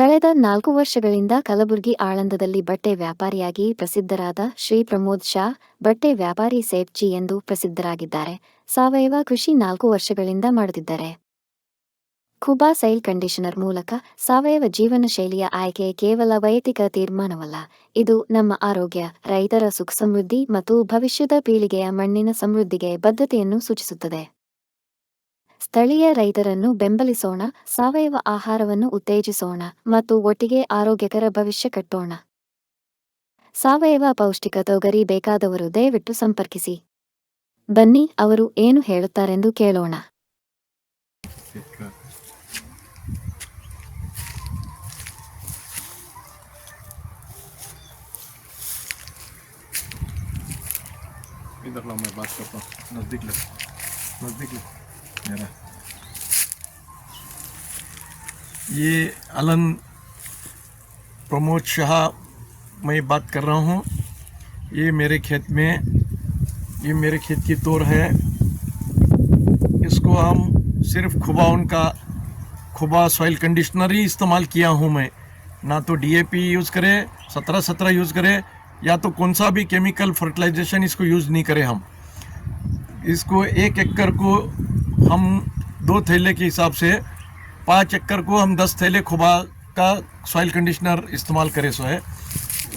ಕಳೆದ ನಾಲ್ಕು ವರ್ಷಗಳಿಂದ ಕಲಬುರಗಿ ಆಳಂದದಲ್ಲಿ ಬಟ್ಟೆ ವ್ಯಾಪಾರಿಯಾಗಿ ಪ್ರಸಿದ್ಧರಾದ ಶ್ರೀ ಪ್ರಮೋದ್ ಶಾ ಬಟ್ಟೆ ವ್ಯಾಪಾರಿ ಸೇಫ್ಜಿ ಎಂದು ಪ್ರಸಿದ್ಧರಾಗಿದ್ದಾರೆ. ಸಾವಯವ ಕೃಷಿ ನಾಲ್ಕು ವರ್ಷಗಳಿಂದ ಮಾಡುತ್ತಿದ್ದಾರೆ. ಖುಬಾ ಸೈಲ್ ಕಂಡೀಷನರ್ ಮೂಲಕ ಸಾವಯವ ಜೀವನ ಶೈಲಿಯ ಆಯ್ಕೆ ಕೇವಲ ವೈಯಕ್ತಿಕ ತೀರ್ಮಾನವಲ್ಲ, ಇದು ನಮ್ಮ ಆರೋಗ್ಯ, ರೈತರ ಸುಖ ಸಮೃದ್ಧಿ ಮತ್ತು ಭವಿಷ್ಯದ ಪೀಳಿಗೆಯ ಮಣ್ಣಿನ ಸಮೃದ್ಧಿಗೆ ಬದ್ಧತೆಯನ್ನು ಸೂಚಿಸುತ್ತದೆ. ಸ್ಥಳೀಯ ರೈತರನ್ನು ಬೆಂಬಲಿಸೋಣ ಸಾವಯವ ಆಹಾರವನ್ನು ಉತ್ತೇಜಿಸೋಣ ಮತ್ತು ಒಟ್ಟಿಗೆ ಆರೋಗ್ಯಕರ ಭವಿಷ್ಯ ಕಟ್ಟೋಣ ಸಾವಯವ ಪೌಷ್ಟಿಕ ತೊಗರಿ ಬೇಕಾದವರು ದಯವಿಟ್ಟು ಸಂಪರ್ಕಿಸಿ ಬನ್ನಿ ಅವರು ಏನು ಹೇಳುತ್ತಾರೆಂದು ಕೇಳೋಣ इधर लो मैं बात करता हूँ नज़दीक ले नज़दीक ले मेरा ये अलन प्रमोद शाह, मैं बात कर रहा हूँ। ये मेरे खेत में, ये मेरे खेत की तोर है। इसको हम सिर्फ़ खुबा, उनका खुबा सॉइल कंडीशनर ही इस्तेमाल किया हूँ मैं। ना तो डीएपी यूज़ करे, सत्रह सत्रह यूज़ करे, या तो कौन सा भी केमिकल फर्टिलाइजेशन इसको यूज़ नहीं करें हम। इसको एक एकड़ को हम दो थैले के हिसाब से पाँच एकड़ को हम दस थैले खुबा का सॉइल कंडीशनर इस्तेमाल करें सो है।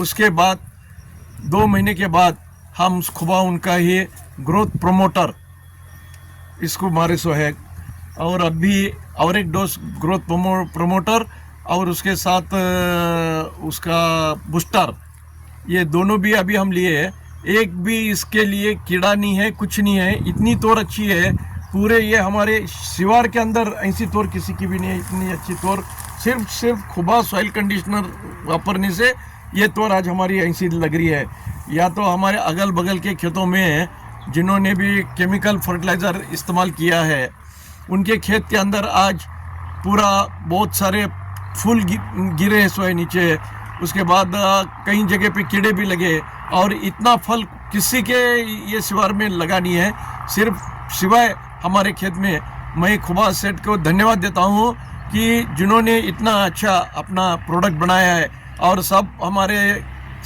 उसके बाद, दो महीने के बाद हम खुबा उनका ही ग्रोथ प्रमोटर इसको मारे सो है। और अभी और एक डोज ग्रोथ प्रमो प्रमोटर और उसके साथ उसका बूस्टर ये दोनों भी अभी हम लिए हैं। एक भी इसके लिए कीड़ा नहीं है, कुछ नहीं है, इतनी तोर अच्छी है पूरे ये हमारे शिवार के अंदर ऐसी तौर किसी की भी नहीं है, इतनी अच्छी तौर। सिर्फ़ सिर्फ़ खुबा सॉइल कंडीशनर वापरने से ये तौर आज हमारी ऐसी लग रही है। या तो हमारे अगल बगल के खेतों में जिन्होंने भी केमिकल फर्टिलाइज़र इस्तेमाल किया है, उनके खेत के अंदर आज पूरा बहुत सारे फूल गिरे हैं सोए नीचे। उसके बाद कई जगह पे कीड़े भी लगे। और इतना फल किसी के ये शिवार में लगा नहीं है। सिर्फ़ सिवाय हमारे खेत में मैं खुबा सेठ को धन्यवाद देता हूँ कि जिन्होंने इतना अच्छा अपना प्रोडक्ट बनाया है और सब हमारे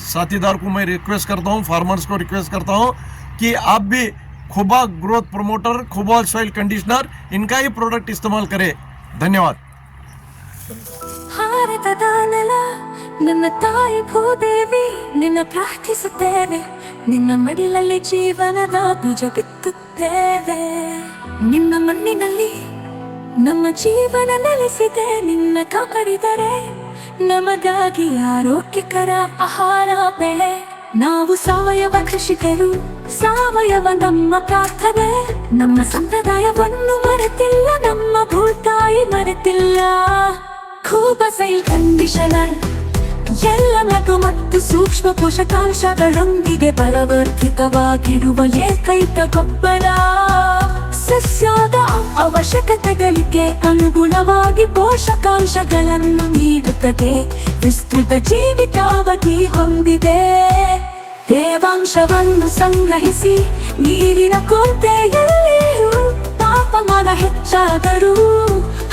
साथीदार को मैं रिक्वेस्ट करता हूँ फार्मर्स को रिक्वेस्ट करता हूँ कि आप भी Khuba growth promoter Khuba soil conditioner इनका ही प्रोडक्ट इस्तेमाल करें धन्यवाद ಭಾರತದ ನೆಲ ನನ್ನ ತಾಯಿ ಭೂದೇವಿ ನಿನ್ನ ಪ್ರಾರ್ಥಿಸುತ್ತೇವೆ ನಿನ್ನ ಮಡಿಲಲ್ಲಿ ಜೀವನದ ಬೀಜ ಬಿತ್ತುತ್ತೇವೆ ನಿನ್ನ ಮಣ್ಣಿನಲ್ಲಿ ನಮ್ಮ ಜೀವನ ನೆಲೆಸಿದೆ. ನಿನ್ನ ಕಾಪಾಡಿದರೆ ನಮಗಾಗಿ ಆರೋಗ್ಯಕರ ಆಹಾರ, ಬೆಳೆ. ನಾವು ಸಾವಯವ ಕೃಷಿಕರು, ಸಾವಯವ ನಮ್ಮ ಪ್ರಾರ್ಥನೆ. ನಮ್ಮ ಸಂಪ್ರದಾಯವನ್ನು ಮರೆತಿಲ್ಲ, ನಮ್ಮ ಭೂತಾಯಿ ಮರೆತಿಲ್ಲ. ಖೂಬಸೈ ಕಂಡೀಷನರ್ ಎಲ್ಲ ನಗು ಮತ್ತು ಸೂಕ್ಷ್ಮ ಪೋಷಕಾಂಶಗಳೊಂದಿಗೆ ಬಲವರ್ಧಿತವಾಗಿರುವ ಏಕೈಕ ಗೊಬ್ಬರ ಸಸ್ಯದ ಅವಶ್ಯಕತೆಗಳಿಗೆ ಅನುಗುಣವಾಗಿ ಪೋಷಕಾಂಶಗಳನ್ನು ನೀಡುತ್ತದೆ. ವಿಸ್ತೃತ ಜೀವಿತಾವಧಿ ಹೊಂದಿದೆ. ತೇವಾಂಶವನ್ನು ಸಂಗ್ರಹಿಸಿ ನೀರಿನ ಕೊರತೆಯಲ್ಲಿಯೂ ತಾಪಮಾನ ಹೆಚ್ಚಾದರೂ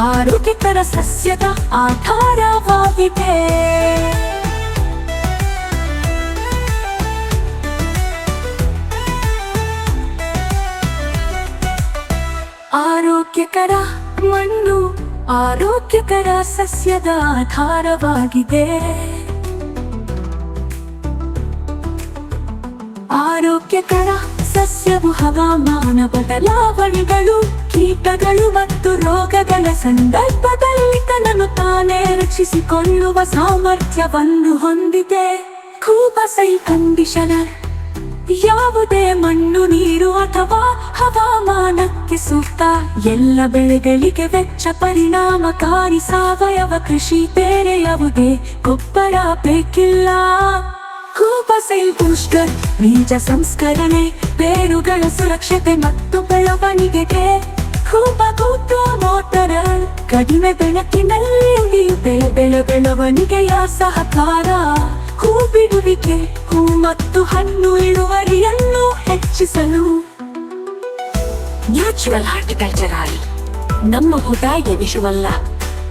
ಆರೋಗ್ಯಕರ ಸಸ್ಯದ ಆಧಾರವಾಗಿದೆ. ಆರೋಗ್ಯಕರ ಮಣ್ಣು ಆರೋಗ್ಯಕರ ಸಸ್ಯದ ಆಧಾರವಾಗಿದೆ. ಆರೋಗ್ಯಕರ ಸಸ್ಯವು ಹವಾಮಾನ ಬದಲಾವಣೆಗಳು ಕೀಟಗಳು ಮತ್ತು ರೋಗಗಳ ಸಂದರ್ಭದಲ್ಲಿ ತನ್ನನ್ನು ತಾನೇ ರಕ್ಷಿಸಿಕೊಳ್ಳುವ ಸಾಮರ್ಥ್ಯವನ್ನು ಹೊಂದಿದೆ. ಕೂಬಸೈ ಕಂಡೀಷನರ್ ಯಾವುದೇ ಮಣ್ಣು, ನೀರು ಅಥವಾ ಹವಾಮಾನಕ್ಕೆ ಸೂಕ್ತ. ಎಲ್ಲ ಬೆಳೆಗಳಿಗೆ ವೆಚ್ಚ, ಪರಿಣಾಮಕಾರಿ ಸಾವಯವ ಕೃಷಿ ಬೇರೆ ಯಾವುದೇ ಗೊಬ್ಬರ ಬೇಕಿಲ್ಲ. ಕೂಪಸೈಲ್ ಬೂಸ್ಟರ್ ಬೀಜ ಸಂಸ್ಕರಣೆ, ಬೇರುಗಳ ಸುರಕ್ಷತೆ ಮತ್ತು ಬೆಳವಣಿಗೆಗೆ ಮೋಟರ ಕಡಿಮೆ ಬೆಳಕಿನಲ್ಲಿ ಉಳಿಯುತ್ತೆ. ಬೆಳೆ ಬೆಳವಣಿಗೆಯ ಸಹಕಾರ. ಹೂ ಬಿಡುವಿಕೆ ಹೂ ಮತ್ತು ಹಣ್ಣು ಇಳುವರಿಯನ್ನು ಹೆಚ್ಚಿಸಲು. ನ್ಯಾಚುರಲ್ ಹಾರ್ಟಿಕಲ್ಚರ್ ಆಗಿ. ನಮ್ಮ ಊಟಗೆ ವಿಷವಲ್ಲ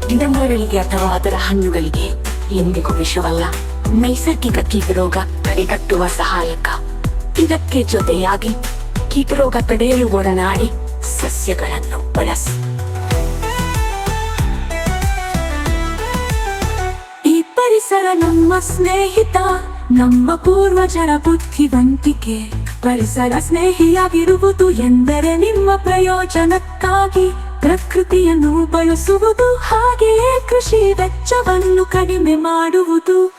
ಗಿಡಮರಗಳಿಗೆ ಅಥವಾ ಅದರ ಹಣ್ಣುಗಳಿಗೆ ಎಂದಿಗೂ ವಿಷವಲ್ಲ ನೈಸರ್ಗಿಕ ಕೀಟರೋಗ ತಡೆಗಟ್ಟುವ ಸಹಾಯಕ. ಇದಕ್ಕೆ ಜೊತೆಯಾಗಿ ಕೀಟರೋಗ ತಡೆಯಲು ಒಡನಾಡಿ. ಸಸ್ಯಗಳನ್ನು ಬಳಸಿ. ಈ ಪರಿಸರ ನಮ್ಮ ಸ್ನೇಹಿತ, ನಮ್ಮ ಪೂರ್ವಜರ ಬುದ್ಧಿವಂತಿಕೆ. ಪರಿಸರ ಸ್ನೇಹಿಯಾಗಿರುವುದು ಎಂದರೆ ನಿಮ್ಮ ಪ್ರಯೋಜನಕ್ಕಾಗಿ. ಪ್ರಕೃತಿಯನ್ನು ಬಳಸುವುದು ಹಾಗೆಯೇ ಕೃಷಿ ವೆಚ್ಚವನ್ನು ಕಡಿಮೆ ಮಾಡುವುದು.